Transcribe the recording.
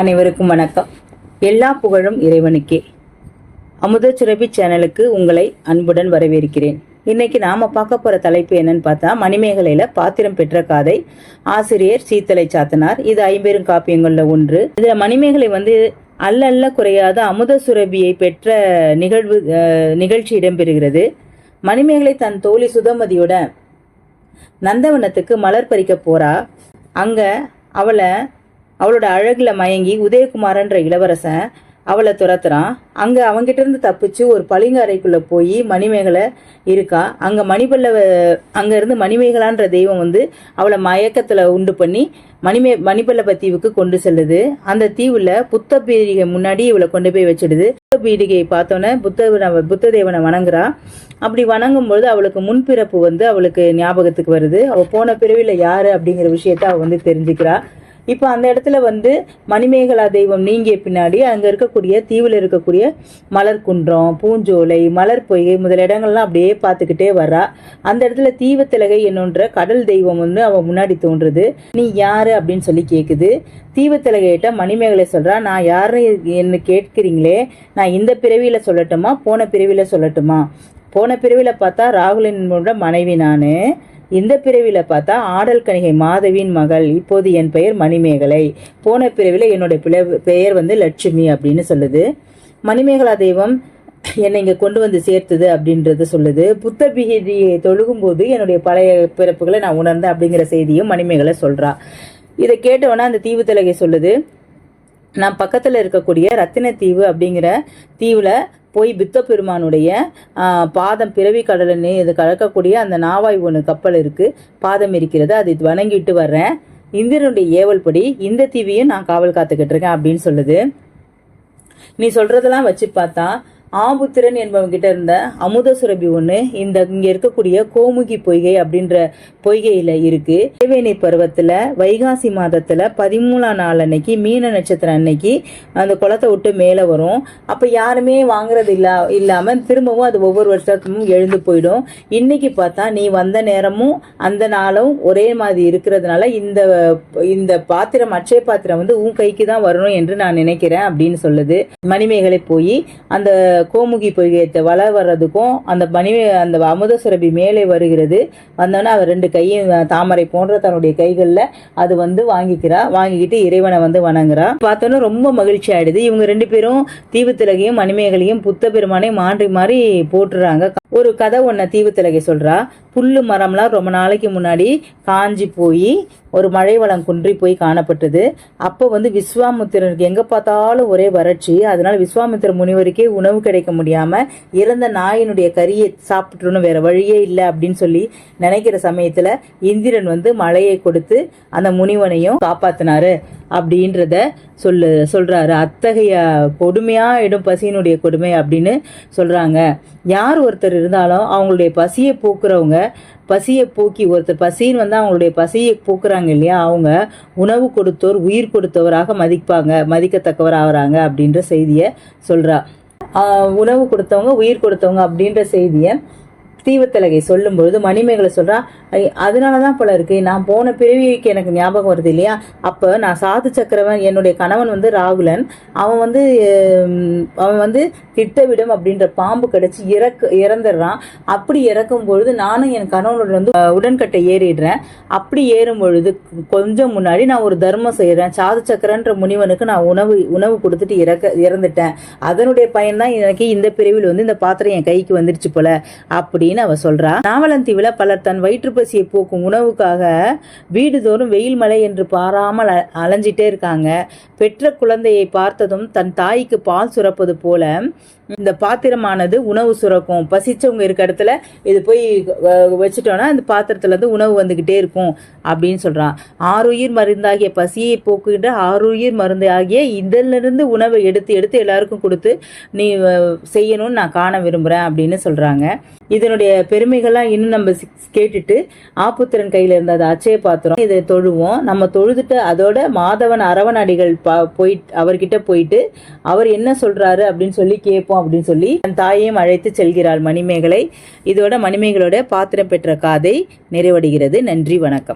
அனைவருக்கும் வணக்கம். எல்லா புகழும் இறைவனுக்கே. அமுத சுரபி சேனலுக்கு உங்களை அன்புடன் வரவேற்கிறேன். இன்னைக்கு நாம பார்க்க போற தலைப்பு என்னன்னு பார்த்தா மணிமேகலையில பாத்திரம் பெற்ற காதை ஆசிரியர் சீத்தலை சாத்தனார். இது ஐம்பெரும் காப்பியங்கள்ல ஒன்று. இதுல மணிமேகலை வந்து அல்ல அல்ல குறையாத அமுத சுரபியை பெற்ற நிகழ்வு நிகழ்ச்சி இடம்பெறுகிறது. மணிமேகலை தன் தோழி சுதமதியோட நந்தவனத்துக்கு மலர் பறிக்க போறா. அங்க அவளை அவளோட அழகில் மயங்கி உதயகுமாரன்ற இளவரசன் அவளை துரத்துறான். அங்கே அவங்கிட்ட இருந்து தப்பிச்சு ஒரு பளிங்கு அறைக்குள்ளே போய் மணிமேகலை இருக்கா. அங்கே மணிபல்லவ அங்கேருந்து மணிமேகலான்ற தெய்வம் வந்து அவளை மயக்கத்தில் உண்டு பண்ணி மணிமே மணிபல்லவ தீவுக்கு கொண்டு செல்லுது. அந்த தீவில் புத்த பீடிகை முன்னாடி இவளை கொண்டு போய் வச்சிடுது. புத்த பீடிகையை பார்த்தோன்னே புத்த புத்த தேவனை வணங்குறா. அப்படி வணங்கும் பொழுது அவளுக்கு முன்பிறப்பு வந்து அவளுக்கு ஞாபகத்துக்கு வருது. அவள் போன பிறவியில் யார் அப்படிங்கிற விஷயத்த அவள் வந்து தெரிஞ்சுக்கிறா. இப்போ அந்த இடத்துல வந்து மணிமேகலா தெய்வம் நீங்கிய பின்னாடி அங்கே இருக்கக்கூடிய தீவில் இருக்கக்கூடிய மலர் குன்றம் பூஞ்சோலை மலர் பொய்கை முதல் இடங்கள்லாம் அப்படியே பார்த்துக்கிட்டே வர்றா. அந்த இடத்துல தீவத்திலகை என்னன்ற கடல் தெய்வம் வந்து அவன் முன்னாடி தோன்றுது. நீ யாரு அப்படின்னு சொல்லி கேட்குது தீவத்திலகையிட்ட மணிமேகலை சொல்கிறா நான் யாருன்னு என்ன கேட்குறீங்களே நான் இந்த பிறவியில் சொல்லட்டுமா போன பிறவியில் சொல்லட்டுமா? போன பிறவியில் பார்த்தா ராகுலனோட மனைவி நான். இந்த பிரிவில் பார்த்தா ஆடல் கணிகை மாதவியின் மகள் இப்போது என் பெயர் மணிமேகலை. போன பிறவில என்னுடைய பிள- பெயர் வந்து லட்சுமி அப்படின்னு சொல்லுது. மணிமேகலா தெய்வம் என்னை இங்கே கொண்டு வந்து சேர்த்தது அப்படின்றது சொல்லுது. புத்த பிகிதியை தொழுகும்போது என்னுடைய பழைய பிறப்புகளை நான் உணர்ந்தேன் அப்படிங்கிற செய்தியும் மணிமேகலை சொல்கிறா இதை கேட்டவொன்னே அந்த தீவு தலகை சொல்லுது. நான் பக்கத்தில் இருக்கக்கூடிய ரத்தினத்தீவு அப்படிங்கிற தீவில் போய் புத்த பெருமானுடைய பாதம் பிறவி கடலை இது கலக்கக்கூடிய அந்த நாவாய் ஒன்று கப்பல் இருக்குது பாதம் இருக்கிறது. அதை வணங்கிட்டு வர்றேன். இந்திரனுடைய ஏவல் படி இந்த தீவியும் நான் காவல் காத்துக்கிட்டு இருக்கேன் அப்படின்னு சொல்லுது. நீ சொல்றதெல்லாம் வச்சு பார்த்தா ஆபுத்திரன் என்பவங்கிட்ட இருந்த அமுத சுரபி இந்த இங்கே இருக்கக்கூடிய கோமுகி பொய்கை அப்படின்ற பொய்கையில் இருக்கு. தேவேணி பருவத்தில் வைகாசி மாதத்தில் பதிமூணாம் நாள் அன்னைக்கு மீன நட்சத்திரம் அன்னைக்கு அந்த குளத்தை விட்டு மேலே வரும். அப்போ யாருமே வாங்குறது இல்லா இல்லாமல் திரும்பவும் அது ஒவ்வொரு வருஷத்துக்கும் எழுந்து போயிடும். இன்னைக்கு பார்த்தா நீ வந்த நேரமும் அந்த நாளும் ஒரே மாதிரி இருக்கிறதுனால இந்த இந்த பாத்திரம் அச்சய பாத்திரம் வந்து உன் கைக்கு தான் வரணும் என்று நான் நினைக்கிறேன் அப்படின்னு சொல்லுது. மணிமேகலை போய் அந்த கோமுகி பொய்கையத்தை வள வர்றதுக்கும் அந்த பனி அந்த அமுத சுரபி மேலே வருகிறது. வந்தோன்னே அவர் ரெண்டு கையும் தாமரை போன்ற தன்னுடைய கைகளில் அது வந்து வாங்கிக்கிறா. வாங்கிக்கிட்டு இறைவனை வந்து வணங்குறா. பார்த்தோன்னா ரொம்ப மகிழ்ச்சி ஆயிடுது. இவங்க ரெண்டு பேரும் தீவுத்திலகையும் மணிமேகலையும் புத்த பெருமானை மாறி மாறி போட்டுறாங்க ஒரு கதை ஒன்றை தீவுத்திலகை சொல்கிறா புல்லு மரம்லாம் ரொம்ப நாளைக்கு முன்னாடி காஞ்சி போய் ஒரு மழை வளம் குன்றி போய் காணப்பட்டது. அப்போ வந்து விஸ்வாமுத்திரனுக்கு எங்கே பார்த்தாலும் ஒரே வறட்சி. அதனால் விஸ்வாமித்திர முனிவருக்கே உணவு கிடைக்க முடியாமல் இறந்த நாயினுடைய கறியை சாப்பிட்றணும் வேற வழியே இல்லை அப்படின்னு சொல்லி நினைக்கிற சமயத்தில் இந்திரன் வந்து மழையை கொடுத்து அந்த முனிவனையும் காப்பாற்றினாரு அப்படின்றத சொல்லு சொல்கிறாரு அத்தகைய கொடுமையாக இடும் பசியினுடைய கொடுமை அப்படின்னு சொல்கிறாங்க யார் ஒருத்தர் இருந்தாலும் அவங்களுடைய பசியை போக்குறவங்க பசியை போக்கி ஒருத்தர் பசின்னு வந்து அவங்களுடைய பசியை போக்குறாங்க இல்லையா? அவங்க உணவு கொடுத்தோர் உயிர் கொடுத்தவராக மதிப்பாங்க மதிக்கத்தக்கவர் ஆகுறாங்க அப்படின்ற செய்தியை சொல்கிறா உணவு கொடுத்தவங்க உயிர் கொடுத்தவங்க அப்படின்ற செய்தியை தீவத்திலகை சொல்லும் பொழுது மணிமேகலை சொல்றா அதனால தான் போல இருக்கு நான் போன பிறவிக்கு எனக்கு ஞாபகம் வருது இல்லையா? அப்போ நான் சாது சக்கரவன் என்னுடைய கணவன் வந்து ராகுலன். அவன் வந்து அவன் வந்து திட்டவிடம் அப்படின்ற பாம்பு கிடச்சி இறக்க இறந்துடுறான். அப்படி இறக்கும் பொழுது நானும் என் கணவனோட வந்து உடன்கட்டை ஏறிடுறேன். அப்படி ஏறும் பொழுது கொஞ்சம் முன்னாடி நான் ஒரு தர்மம் செய்கிறேன் சாது சக்கரன்ற முனிவனுக்கு நான் உணவு உணவு கொடுத்துட்டு இறக்க இறந்துட்டேன். அதனுடைய பயன்தான் எனக்கு இந்த பிரிவில் வந்து இந்த பாத்திரம் என் கைக்கு வந்துருச்சு போல. அப்படின்னு அவ சொல்றா. நாவலந்தீவுல பலர் தன் வயிற்றுப்பசியை போக்கும் உணவுக்காக வீடுதோறும் வெயில் மழை என்று பாராமல் அலைஞ்சிட்டே இருக்காங்க. பெற்ற குழந்தையை பார்த்ததும் தன் தாய்க்கு பால் சுரப்பது போல இந்த பாத்திரமானது உணவு சுரக்கும். பசிச்சவங்க இருக்க இடத்துல இது போய் வச்சுட்டோன்னா அந்த பாத்திரத்துல இருந்து உணவு வந்துகிட்டே இருக்கும் அப்படின்னு சொல்றான். ஆறுயிர் மருந்தாகிய பசியை போக்குகின்ற ஆறுயிர் மருந்து ஆகிய இதிலிருந்து உணவை எடுத்து எடுத்து எல்லாருக்கும் கொடுத்து நீ செய்யணும்னு நான் காண விரும்புறேன் அப்படின்னு சொல்றாங்க. இதனுடைய பெருமைகள்லாம் இன்னும் நம்ம கேட்டுட்டு ஆப்புத்திரன் கையில இருந்த அது அச்சய பாத்திரம் இதை தொழுவோம். நம்ம தொழுதுட்டு அதோட மாதவன் அரவன் அடிகள் பா- போயிட்டு அவர்கிட்ட போயிட்டு அவர் என்ன சொல்றாரு அப்படின்னு சொல்லி கேட்போம் அப்படின்னு சொல்லி தன் தாயையும் அழைத்து செல்கிறாள் மணிமேகலை. இதோட மணிமேகலோட பாத்திரம் பெற்ற காதை நிறைவடைகிறது. நன்றி வணக்கம்.